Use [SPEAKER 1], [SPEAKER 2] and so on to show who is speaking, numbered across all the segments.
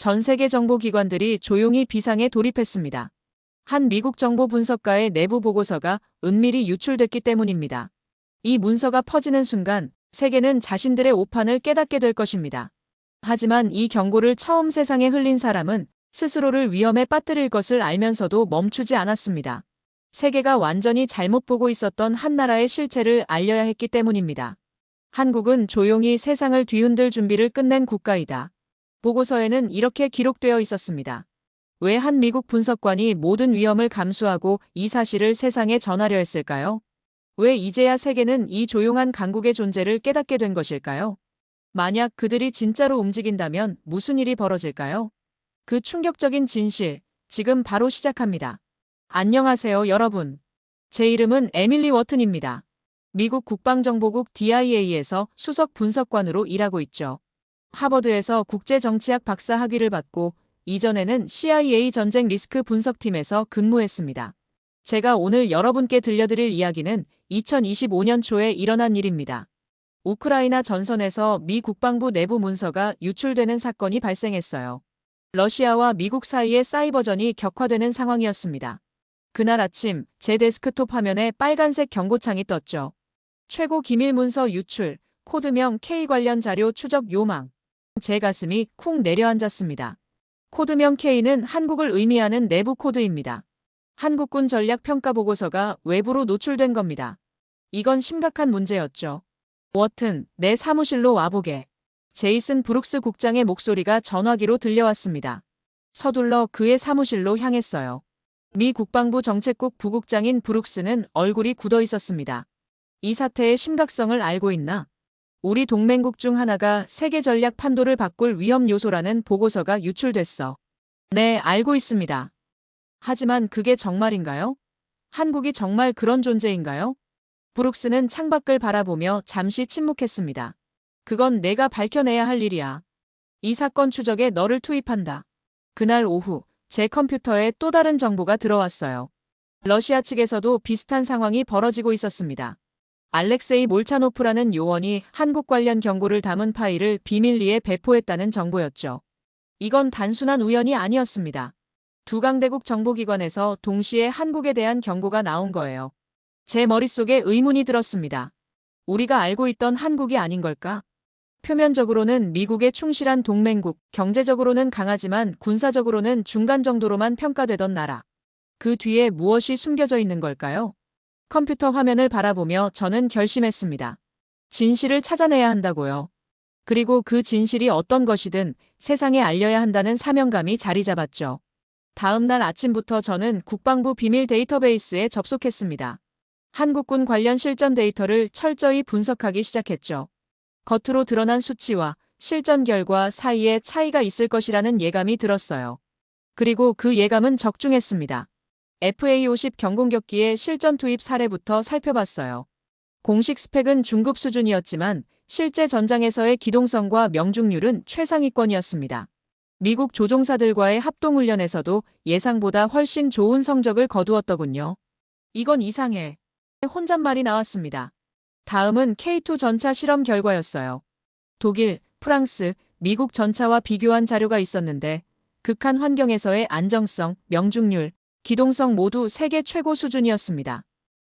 [SPEAKER 1] 전 세계 정보기관들이 조용히 비상에 돌입했습니다. 한 미국 정보 분석가의 내부 보고서가 은밀히 유출됐기 때문입니다. 이 문서가 퍼지는 순간 세계는 자신들의 오판을 깨닫게 될 것입니다. 하지만 이 경고를 처음 세상에 흘린 사람은 스스로를 위험에 빠뜨릴 것을 알면서도 멈추지 않았습니다. 세계가 완전히 잘못 보고 있었던 한 나라의 실체를 알려야 했기 때문입니다. 한국은 조용히 세상을 뒤흔들 준비를 끝낸 국가이다. 보고서에는 이렇게 기록되어 있었습니다. 왜 한 미국 분석관이 모든 위험을 감수하고 이 사실을 세상에 전하려 했을까요? 왜 이제야 세계는 이 조용한 강국의 존재를 깨닫게 된 것일까요? 만약 그들이 진짜로 움직인다면 무슨 일이 벌어질까요? 그 충격적인 진실, 지금 바로 시작합니다. 안녕하세요, 여러분. 제 이름은 에밀리 워튼입니다. 미국 국방정보국 DIA에서 수석 분석관으로 일하고 있죠. 하버드에서 국제정치학 박사 학위를 받고 이전에는 CIA 전쟁 리스크 분석팀에서 근무했습니다. 제가 오늘 여러분께 들려드릴 이야기는 2025년 초에 일어난 일입니다. 우크라이나 전선에서 미 국방부 내부 문서가 유출되는 사건이 발생했어요. 러시아와 미국 사이의 사이버전이 격화되는 상황이었습니다. 그날 아침 제 데스크톱 화면에 빨간색 경고창이 떴죠. 최고 기밀 문서 유출, 코드명 K 관련 자료 추적 요망. 제 가슴이 쿵 내려앉았습니다. 코드명 K는 한국을 의미하는 내부 코드입니다. 한국군 전략 평가 보고서가 외부로 노출된 겁니다. 이건 심각한 문제였죠. 워튼, 내 사무실로 와보게. 제이슨 브룩스 국장의 목소리가 전화기로 들려왔습니다. 서둘러 그의 사무실로 향했어요. 미 국방부 정책국 부국장인 브룩스는 얼굴이 굳어 있었습니다. 이 사태의 심각성을 알고 있나? 우리 동맹국 중 하나가 세계 전략 판도를 바꿀 위험 요소라는 보고서가 유출됐어. 네, 알고 있습니다. 하지만 그게 정말인가요? 한국이 정말 그런 존재인가요? 브룩스는 창밖을 바라보며 잠시 침묵했습니다. 그건 내가 밝혀내야 할 일이야. 이 사건 추적에 너를 투입한다. 그날 오후 제 컴퓨터에 또 다른 정보가 들어왔어요. 러시아 측에서도 비슷한 상황이 벌어지고 있었습니다. 알렉세이 몰차노프라는 요원이 한국 관련 경고를 담은 파일을 비밀리에 배포했다는 정보였죠. 이건 단순한 우연이 아니었습니다. 두 강대국 정보기관에서 동시에 한국에 대한 경고가 나온 거예요. 제 머릿속에 의문이 들었습니다. 우리가 알고 있던 한국이 아닌 걸까? 표면적으로는 미국의 충실한 동맹국, 경제적으로는 강하지만 군사적으로는 중간 정도로만 평가되던 나라. 그 뒤에 무엇이 숨겨져 있는 걸까요? 컴퓨터 화면을 바라보며 저는 결심했습니다. 진실을 찾아내야 한다고요. 그리고 그 진실이 어떤 것이든 세상에 알려야 한다는 사명감이 자리 잡았죠. 다음 날 아침부터 저는 국방부 비밀 데이터베이스에 접속했습니다. 한국군 관련 실전 데이터를 철저히 분석하기 시작했죠. 겉으로 드러난 수치와 실전 결과 사이에 차이가 있을 것이라는 예감이 들었어요. 그리고 그 예감은 적중했습니다. FA-50 경공격기의 실전 투입 사례부터 살펴봤어요. 공식 스펙은 중급 수준이었지만 실제 전장에서의 기동성과 명중률은 최상위권이었습니다. 미국 조종사들과의 합동훈련에서도 예상보다 훨씬 좋은 성적을 거두었더군요. 이건 이상해. 혼잣말이 나왔습니다. 다음은 K2 전차 실험 결과였어요. 독일, 프랑스, 미국 전차와 비교한 자료가 있었는데 극한 환경에서의 안정성, 명중률, 기동성 모두 세계 최고 수준이었습니다.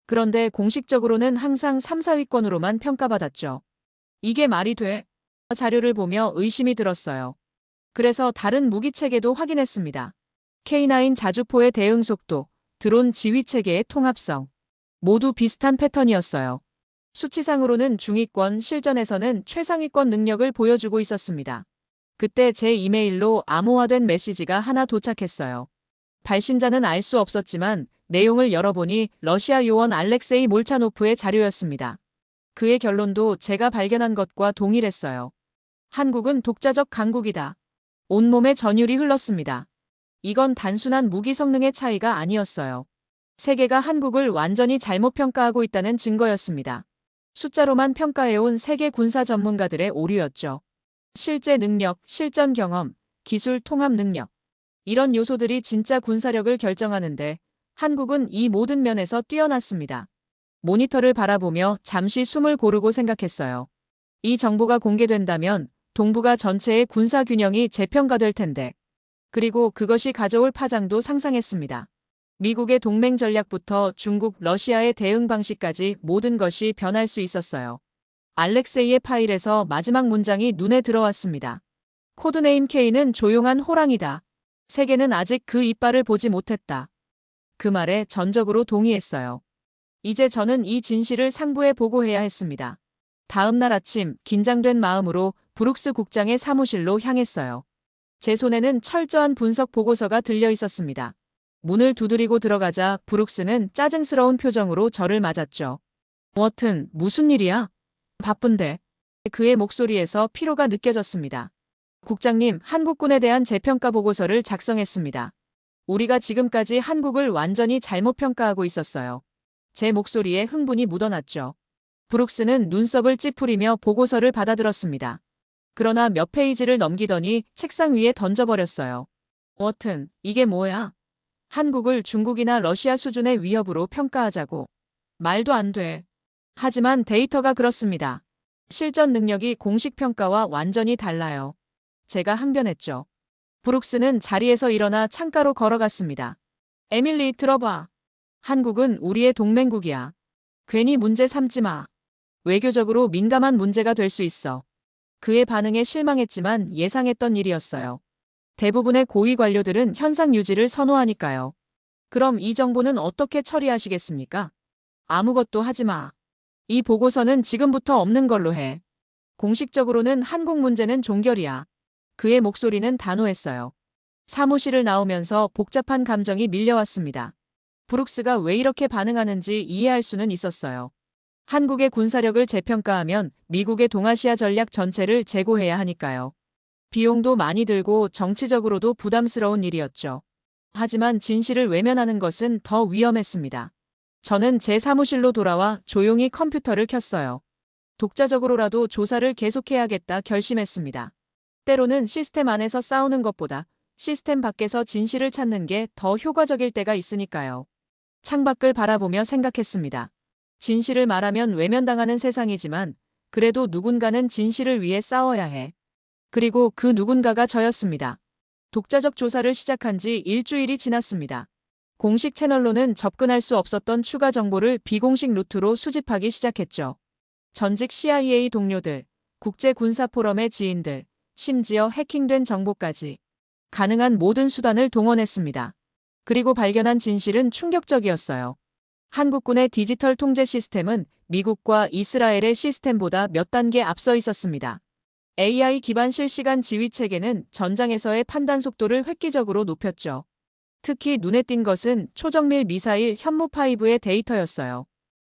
[SPEAKER 1] 그런데 공식적으로는 항상 3, 4위권으로만 평가받았죠. 이게 말이 돼? 자료를 보며 의심이 들었어요. 그래서 다른 무기 체계도 확인했습니다. K9 자주포의 대응 속도, 드론 지휘 체계의 통합성. 모두 비슷한 패턴이었어요. 수치상으로는 중위권 실전에서는 최상위권 능력을 보여주고 있었습니다. 그때 제 이메일로 암호화된 메시지가 하나 도착했어요. 발신자는 알 수 없었지만 내용을 열어보니 러시아 요원 알렉세이 몰차노프의 자료였습니다. 그의 결론도 제가 발견한 것과 동일했어요. 한국은 독자적 강국이다. 온몸에 전율이 흘렀습니다. 이건 단순한 무기 성능의 차이가 아니었어요. 세계가 한국을 완전히 잘못 평가하고 있다는 증거였습니다. 숫자로만 평가해온 세계 군사 전문가들의 오류였죠. 실제 능력, 실전 경험, 기술 통합 능력. 이런 요소들이 진짜 군사력을 결정하는데 한국은 이 모든 면에서 뛰어났습니다. 모니터를 바라보며 잠시 숨을 고르고 생각했어요. 이 정보가 공개된다면 동북아 전체의 군사 균형이 재평가될 텐데 그리고 그것이 가져올 파장도 상상했습니다. 미국의 동맹 전략부터 중국, 러시아의 대응 방식까지 모든 것이 변할 수 있었어요. 알렉세이의 파일에서 마지막 문장이 눈에 들어왔습니다. 코드네임 K는 조용한 호랑이다. 세계는 아직 그 이빨을 보지 못했다. 그 말에 전적으로 동의했어요. 이제 저는 이 진실을 상부에 보고해야 했습니다. 다음 날 아침 긴장된 마음으로 브룩스 국장의 사무실로 향했어요. 제 손에는 철저한 분석 보고서가 들려 있었습니다. 문을 두드리고 들어가자 브룩스는 짜증스러운 표정으로 저를 맞았죠. 워튼, 무슨 일이야? 바쁜데. 그의 목소리에서 피로가 느껴졌습니다. 국장님, 한국군에 대한 재평가 보고서를 작성했습니다. 우리가 지금까지 한국을 완전히 잘못 평가하고 있었어요. 제 목소리에 흥분이 묻어났죠. 브룩스는 눈썹을 찌푸리며 보고서를 받아들었습니다. 그러나 몇 페이지를 넘기더니 책상 위에 던져버렸어요. 워튼, 이게 뭐야? 한국을 중국이나 러시아 수준의 위협으로 평가하자고. 말도 안 돼. 하지만 데이터가 그렇습니다. 실전 능력이 공식 평가와 완전히 달라요. 제가 항변했죠. 브룩스는 자리에서 일어나 창가로 걸어갔습니다. 에밀리, 들어봐. 한국은 우리의 동맹국이야. 괜히 문제 삼지 마. 외교적으로 민감한 문제가 될 수 있어. 그의 반응에 실망했지만 예상했던 일이었어요. 대부분의 고위 관료들은 현상 유지를 선호하니까요. 그럼 이 정보는 어떻게 처리하시겠습니까? 아무것도 하지 마. 이 보고서는 지금부터 없는 걸로 해. 공식적으로는 한국 문제는 종결이야. 그의 목소리는 단호했어요. 사무실을 나오면서 복잡한 감정이 밀려왔습니다. 브룩스가 왜 이렇게 반응하는지 이해할 수는 있었어요. 한국의 군사력을 재평가하면 미국의 동아시아 전략 전체를 재고해야 하니까요. 비용도 많이 들고 정치적으로도 부담스러운 일이었죠. 하지만 진실을 외면하는 것은 더 위험했습니다. 저는 제 사무실로 돌아와 조용히 컴퓨터를 켰어요. 독자적으로라도 조사를 계속해야겠다 결심했습니다. 때로는 시스템 안에서 싸우는 것보다 시스템 밖에서 진실을 찾는 게 더 효과적일 때가 있으니까요. 창밖을 바라보며 생각했습니다. 진실을 말하면 외면당하는 세상이지만 그래도 누군가는 진실을 위해 싸워야 해. 그리고 그 누군가가 저였습니다. 독자적 조사를 시작한 지 일주일이 지났습니다. 공식 채널로는 접근할 수 없었던 추가 정보를 비공식 루트로 수집하기 시작했죠. 전직 CIA 동료들, 국제군사포럼의 지인들, 심지어 해킹된 정보까지 가능한 모든 수단을 동원했습니다. 그리고 발견한 진실은 충격적이었어요. 한국군의 디지털 통제 시스템은 미국과 이스라엘의 시스템보다 몇 단계 앞서 있었습니다. AI 기반 실시간 지휘 체계는 전장에서의 판단 속도를 획기적으로 높였죠. 특히 눈에 띈 것은 초정밀 미사일 현무5의 데이터였어요.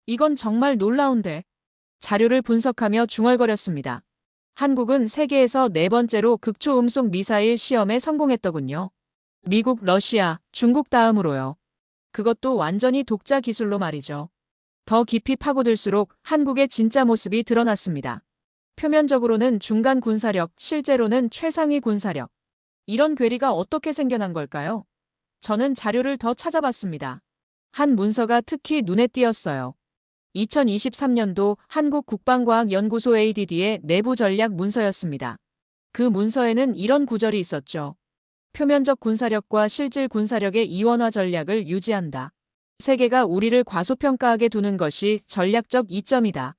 [SPEAKER 1] 이건 정말 놀라운데. 자료를 분석하며 중얼거렸습니다. 한국은 세계에서 네 번째로 극초음속 미사일 시험에 성공했더군요. 미국, 러시아, 중국 다음으로요. 그것도 완전히 독자 기술로 말이죠. 더 깊이 파고들수록 한국의 진짜 모습이 드러났습니다. 표면적으로는 중간 군사력, 실제로는 최상위 군사력. 이런 괴리가 어떻게 생겨난 걸까요? 저는 자료를 더 찾아봤습니다. 한 문서가 특히 눈에 띄었어요. 2023년도 한국국방과학연구소 ADD의 내부 전략 문서였습니다. 그 문서에는 이런 구절이 있었죠. 표면적 군사력과 실질 군사력의 이원화 전략을 유지한다. 세계가 우리를 과소평가하게 두는 것이 전략적 이점이다.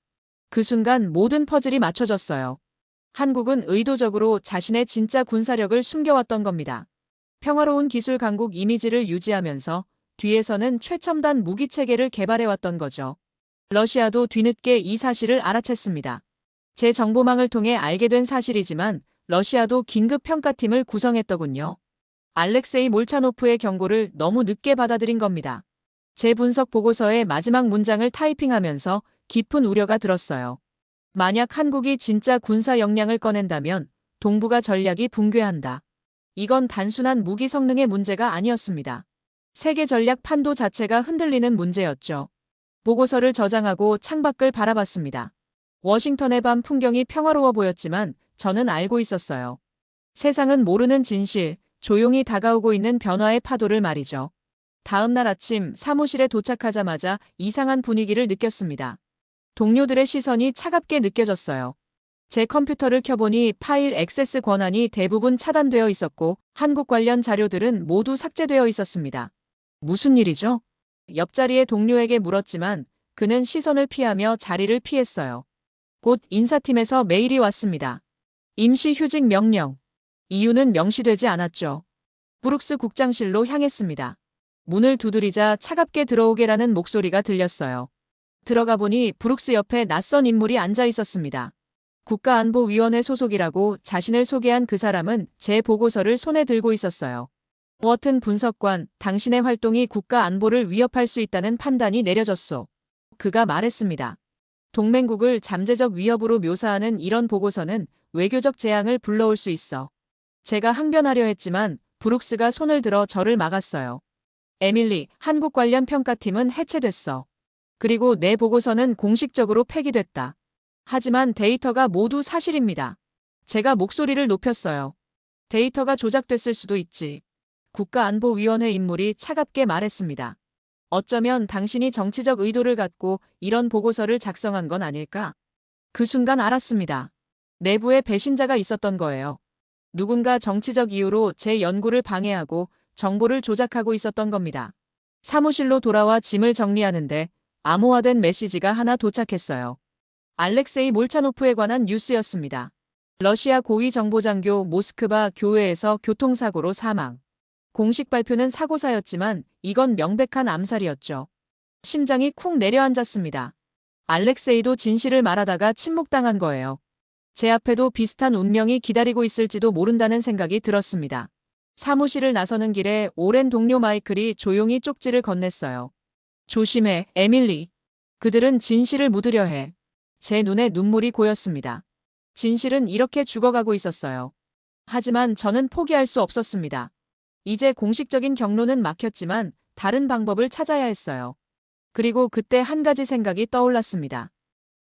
[SPEAKER 1] 그 순간 모든 퍼즐이 맞춰졌어요. 한국은 의도적으로 자신의 진짜 군사력을 숨겨왔던 겁니다. 평화로운 기술 강국 이미지를 유지하면서 뒤에서는 최첨단 무기 체계를 개발해왔던 거죠. 러시아도 뒤늦게 이 사실을 알아챘습니다. 제 정보망을 통해 알게 된 사실이지만 러시아도 긴급 평가팀을 구성했더군요. 알렉세이 몰차노프의 경고를 너무 늦게 받아들인 겁니다. 제 분석 보고서의 마지막 문장을 타이핑하면서 깊은 우려가 들었어요. 만약 한국이 진짜 군사 역량을 꺼낸다면 동북아 전략이 붕괴한다. 이건 단순한 무기 성능의 문제가 아니었습니다. 세계 전략 판도 자체가 흔들리는 문제였죠. 보고서를 저장하고 창밖을 바라봤습니다. 워싱턴의 밤 풍경이 평화로워 보였지만 저는 알고 있었어요. 세상은 모르는 진실, 조용히 다가오고 있는 변화의 파도를 말이죠. 다음 날 아침 사무실에 도착하자마자 이상한 분위기를 느꼈습니다. 동료들의 시선이 차갑게 느껴졌어요. 제 컴퓨터를 켜보니 파일 액세스 권한이 대부분 차단되어 있었고 한국 관련 자료들은 모두 삭제되어 있었습니다. 무슨 일이죠? 옆자리의 동료에게 물었지만 그는 시선을 피하며 자리를 피했어요. 곧 인사팀에서 메일이 왔습니다. 임시 휴직 명령. 이유는 명시되지 않았죠. 브룩스 국장실로 향했습니다. 문을 두드리자 차갑게 들어오게라는 목소리가 들렸어요. 들어가 보니 브룩스 옆에 낯선 인물이 앉아 있었습니다. 국가안보위원회 소속이라고 자신을 소개한 그 사람은 제 보고서를 손에 들고 있었어요. 워튼 분석관, 당신의 활동이 국가 안보를 위협할 수 있다는 판단이 내려졌소. 그가 말했습니다. 동맹국을 잠재적 위협으로 묘사하는 이런 보고서는 외교적 재앙을 불러올 수 있어. 제가 항변하려 했지만 브룩스가 손을 들어 저를 막았어요. 에밀리, 한국 관련 평가팀은 해체됐어. 그리고 내 보고서는 공식적으로 폐기됐다. 하지만 데이터가 모두 사실입니다. 제가 목소리를 높였어요. 데이터가 조작됐을 수도 있지. 국가안보위원회 인물이 차갑게 말했습니다. 어쩌면 당신이 정치적 의도를 갖고 이런 보고서를 작성한 건 아닐까? 그 순간 알았습니다. 내부에 배신자가 있었던 거예요. 누군가 정치적 이유로 제 연구를 방해하고 정보를 조작하고 있었던 겁니다. 사무실로 돌아와 짐을 정리하는데 암호화된 메시지가 하나 도착했어요. 알렉세이 몰차노프에 관한 뉴스였습니다. 러시아 고위 정보장교 모스크바 교회에서 교통사고로 사망. 공식 발표는 사고사였지만 이건 명백한 암살이었죠. 심장이 쿵 내려앉았습니다. 알렉세이도 진실을 말하다가 침묵당한 거예요. 제 앞에도 비슷한 운명이 기다리고 있을지도 모른다는 생각이 들었습니다. 사무실을 나서는 길에 오랜 동료 마이클이 조용히 쪽지를 건넸어요. 조심해, 에밀리. 그들은 진실을 묻으려 해. 제 눈에 눈물이 고였습니다. 진실은 이렇게 죽어가고 있었어요. 하지만 저는 포기할 수 없었습니다. 이제 공식적인 경로는 막혔지만 다른 방법을 찾아야 했어요. 그리고 그때 한 가지 생각이 떠올랐습니다.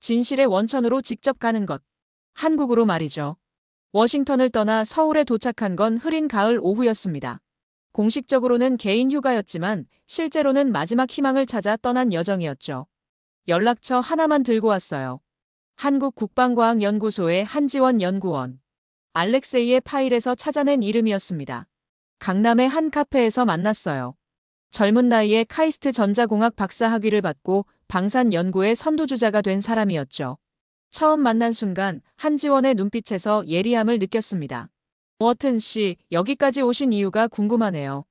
[SPEAKER 1] 진실의 원천으로 직접 가는 것. 한국으로 말이죠. 워싱턴을 떠나 서울에 도착한 건 흐린 가을 오후였습니다. 공식적으로는 개인 휴가였지만 실제로는 마지막 희망을 찾아 떠난 여정이었죠. 연락처 하나만 들고 왔어요. 한국 국방과학연구소의 한지원 연구원. 알렉세이의 파일에서 찾아낸 이름이었습니다. 강남의 한 카페에서 만났어요. 젊은 나이에 카이스트 전자공학 박사 학위를 받고 방산 연구의 선두주자가 된 사람이었죠. 처음 만난 순간 한지원의 눈빛에서 예리함을 느꼈습니다. 워튼 씨, 여기까지 오신 이유가 궁금하네요.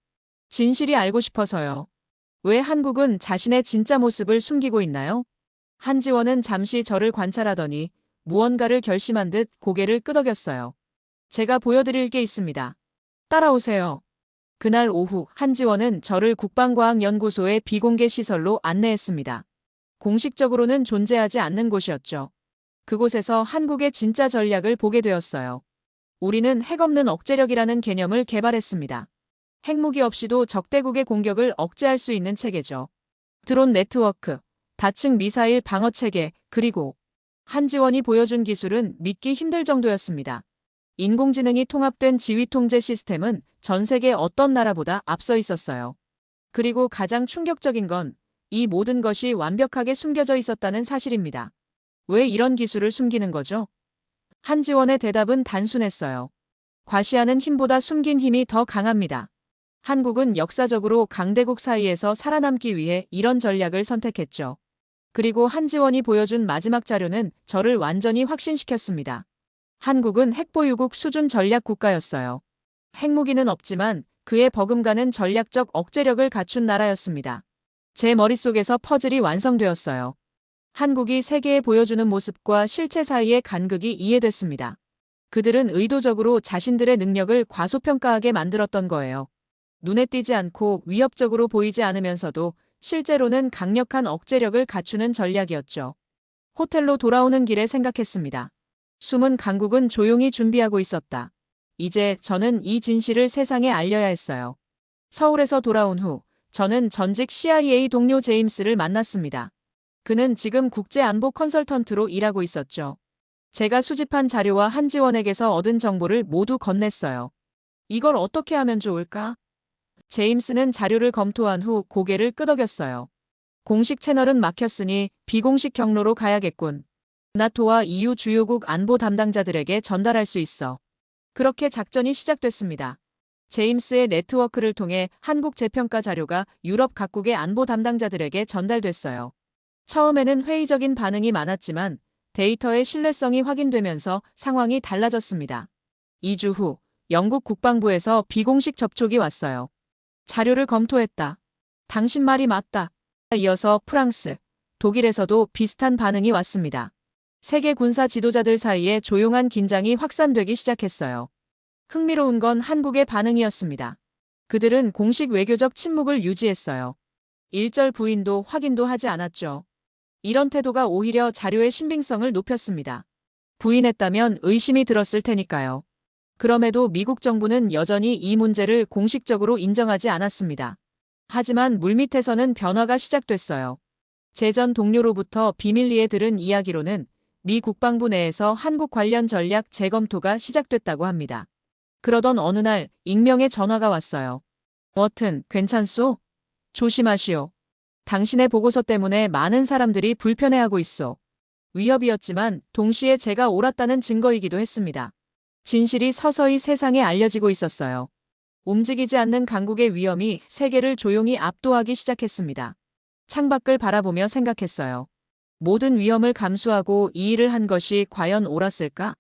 [SPEAKER 1] 진실이 알고 싶어서요. 왜 한국은 자신의 진짜 모습을 숨기고 있나요? 한지원은 잠시 저를 관찰하더니 무언가를 결심한 듯 고개를 끄덕였어요. 제가 보여드릴 게 있습니다. 따라오세요. 그날 오후 한지원은 저를 국방과학연구소의 비공개 시설로 안내했습니다. 공식적으로는 존재하지 않는 곳이었죠. 그곳에서 한국의 진짜 전략을 보게 되었어요. 우리는 핵 없는 억제력이라는 개념을 개발했습니다. 핵무기 없이도 적대국의 공격을 억제할 수 있는 체계죠. 드론 네트워크, 다층 미사일 방어 체계, 그리고 한지원이 보여준 기술은 믿기 힘들 정도였습니다. 인공지능이 통합된 지휘 통제 시스템은 전 세계 어떤 나라보다 앞서 있었어요. 그리고 가장 충격적인 건 이 모든 것이 완벽하게 숨겨져 있었다는 사실입니다. 왜 이런 기술을 숨기는 거죠? 한지원의 대답은 단순했어요. 과시하는 힘보다 숨긴 힘이 더 강합니다. 한국은 역사적으로 강대국 사이에서 살아남기 위해 이런 전략을 선택했죠. 그리고 한지원이 보여준 마지막 자료는 저를 완전히 확신시켰습니다. 한국은 핵보유국 수준 전략 국가였어요. 핵무기는 없지만 그의 버금가는 전략적 억제력을 갖춘 나라였습니다. 제 머릿속에서 퍼즐이 완성되었어요. 한국이 세계에 보여주는 모습과 실체 사이의 간극이 이해됐습니다. 그들은 의도적으로 자신들의 능력을 과소평가하게 만들었던 거예요. 눈에 띄지 않고 위협적으로 보이지 않으면서도 실제로는 강력한 억제력을 갖추는 전략이었죠. 호텔로 돌아오는 길에 생각했습니다. 숨은 강국은 조용히 준비하고 있었다. 이제 저는 이 진실을 세상에 알려야 했어요. 서울에서 돌아온 후 저는 전직 CIA 동료 제임스를 만났습니다. 그는 지금 국제안보 컨설턴트로 일하고 있었죠. 제가 수집한 자료와 한지원에게서 얻은 정보를 모두 건넸어요. 이걸 어떻게 하면 좋을까? 제임스는 자료를 검토한 후 고개를 끄덕였어요. 공식 채널은 막혔으니 비공식 경로로 가야겠군. 나토와 EU 주요국 안보 담당자들에게 전달할 수 있어. 그렇게 작전이 시작됐습니다. 제임스의 네트워크를 통해 한국 재평가 자료가 유럽 각국의 안보 담당자들에게 전달됐어요. 처음에는 회의적인 반응이 많았지만 데이터의 신뢰성이 확인되면서 상황이 달라졌습니다. 2주 후 영국 국방부에서 비공식 접촉이 왔어요. 자료를 검토했다. 당신 말이 맞다. 이어서 프랑스, 독일에서도 비슷한 반응이 왔습니다. 세계 군사 지도자들 사이에 조용한 긴장이 확산되기 시작했어요. 흥미로운 건 한국의 반응이었습니다. 그들은 공식 외교적 침묵을 유지했어요. 일절 부인도 확인도 하지 않았죠. 이런 태도가 오히려 자료의 신빙성을 높였습니다. 부인했다면 의심이 들었을 테니까요. 그럼에도 미국 정부는 여전히 이 문제를 공식적으로 인정하지 않았습니다. 하지만 물밑에서는 변화가 시작됐어요. 재전 동료로부터 비밀리에 들은 이야기로는 미 국방부 내에서 한국 관련 전략 재검토가 시작됐다고 합니다. 그러던 어느 날 익명의 전화가 왔어요. 워튼, 괜찮소? 조심하시오. 당신의 보고서 때문에 많은 사람들이 불편해하고 있어. 위협이었지만 동시에 제가 옳았다는 증거이기도 했습니다. 진실이 서서히 세상에 알려지고 있었어요. 움직이지 않는 강국의 위험이 세계를 조용히 압도하기 시작했습니다. 창밖을 바라보며 생각했어요. 모든 위험을 감수하고 이 일을 한 것이 과연 옳았을까?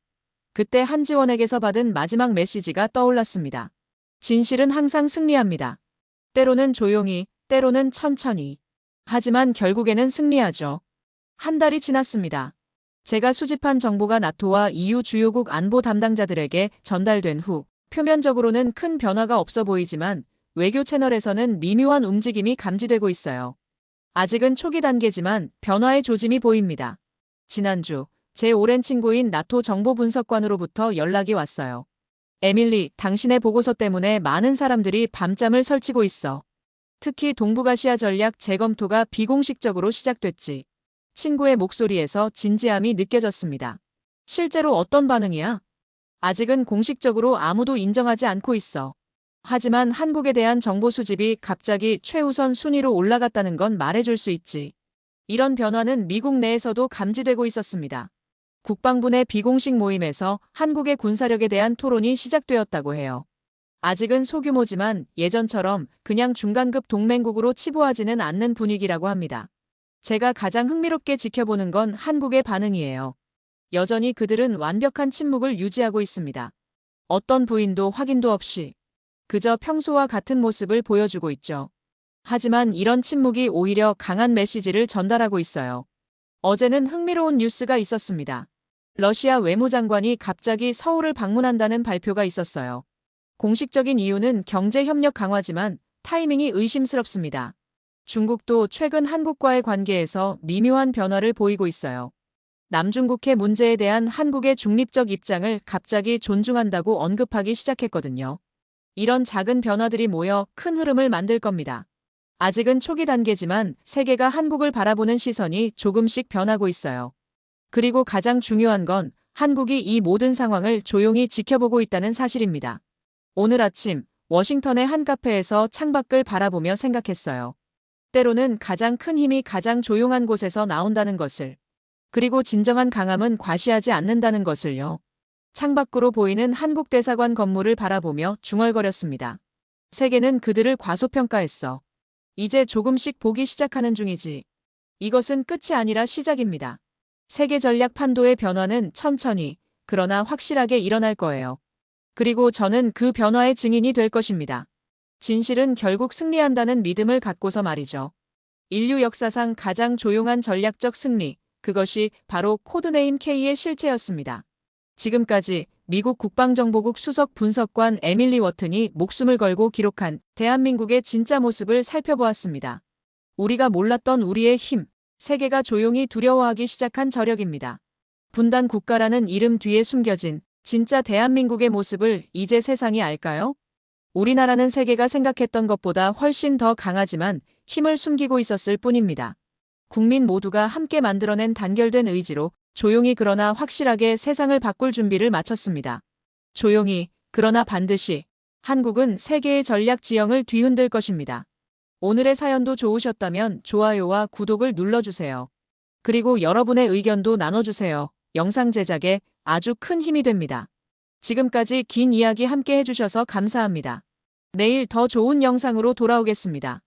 [SPEAKER 1] 그때 한지원에게서 받은 마지막 메시지가 떠올랐습니다. 진실은 항상 승리합니다. 때로는 조용히, 때로는 천천히. 하지만 결국에는 승리하죠. 한 달이 지났습니다. 제가 수집한 정보가 나토와 EU 주요국 안보 담당자들에게 전달된 후 표면적으로는 큰 변화가 없어 보이지만 외교 채널에서는 미묘한 움직임이 감지되고 있어요. 아직은 초기 단계지만 변화의 조짐이 보입니다. 지난주 제 오랜 친구인 나토 정보분석관으로부터 연락이 왔어요. 에밀리, 당신의 보고서 때문에 많은 사람들이 밤잠을 설치고 있어. 특히 동북아시아 전략 재검토가 비공식적으로 시작됐지. 친구의 목소리에서 진지함이 느껴졌습니다. 실제로 어떤 반응이야? 아직은 공식적으로 아무도 인정하지 않고 있어. 하지만 한국에 대한 정보 수집이 갑자기 최우선 순위로 올라갔다는 건 말해줄 수 있지. 이런 변화는 미국 내에서도 감지되고 있었습니다. 국방부 내 비공식 모임에서 한국의 군사력에 대한 토론이 시작되었다고 해요. 아직은 소규모지만 예전처럼 그냥 중간급 동맹국으로 치부하지는 않는 분위기라고 합니다. 제가 가장 흥미롭게 지켜보는 건 한국의 반응이에요. 여전히 그들은 완벽한 침묵을 유지하고 있습니다. 어떤 부인도 확인도 없이 그저 평소와 같은 모습을 보여주고 있죠. 하지만 이런 침묵이 오히려 강한 메시지를 전달하고 있어요. 어제는 흥미로운 뉴스가 있었습니다. 러시아 외무장관이 갑자기 서울을 방문한다는 발표가 있었어요. 공식적인 이유는 경제 협력 강화지만 타이밍이 의심스럽습니다. 중국도 최근 한국과의 관계에서 미묘한 변화를 보이고 있어요. 남중국해 문제에 대한 한국의 중립적 입장을 갑자기 존중한다고 언급하기 시작했거든요. 이런 작은 변화들이 모여 큰 흐름을 만들 겁니다. 아직은 초기 단계지만 세계가 한국을 바라보는 시선이 조금씩 변하고 있어요. 그리고 가장 중요한 건 한국이 이 모든 상황을 조용히 지켜보고 있다는 사실입니다. 오늘 아침 워싱턴의 한 카페에서 창밖을 바라보며 생각했어요. 때로는 가장 큰 힘이 가장 조용한 곳에서 나온다는 것을. 그리고 진정한 강함은 과시하지 않는다는 것을요. 창밖으로 보이는 한국 대사관 건물을 바라보며 중얼거렸습니다. 세계는 그들을 과소평가했어. 이제 조금씩 보기 시작하는 중이지. 이것은 끝이 아니라 시작입니다. 세계 전략 판도의 변화는 천천히, 그러나 확실하게 일어날 거예요. 그리고 저는 그 변화의 증인이 될 것입니다. 진실은 결국 승리한다는 믿음을 갖고서 말이죠. 인류 역사상 가장 조용한 전략적 승리, 그것이 바로 코드네임 K의 실체였습니다. 지금까지 미국 국방정보국 수석 분석관 에밀리 워튼이 목숨을 걸고 기록한 대한민국의 진짜 모습을 살펴보았습니다. 우리가 몰랐던 우리의 힘, 세계가 조용히 두려워하기 시작한 저력입니다. 분단 국가라는 이름 뒤에 숨겨진 진짜 대한민국의 모습을 이제 세상이 알까요? 우리나라는 세계가 생각했던 것보다 훨씬 더 강하지만 힘을 숨기고 있었을 뿐입니다. 국민 모두가 함께 만들어낸 단결된 의지로 조용히 그러나 확실하게 세상을 바꿀 준비를 마쳤습니다. 조용히, 그러나 반드시 한국은 세계의 전략 지형을 뒤흔들 것입니다. 오늘의 사연도 좋으셨다면 좋아요와 구독을 눌러주세요. 그리고 여러분의 의견도 나눠주세요. 영상 제작에 아주 큰 힘이 됩니다. 지금까지 긴 이야기 함께 해주셔서 감사합니다. 내일 더 좋은 영상으로 돌아오겠습니다.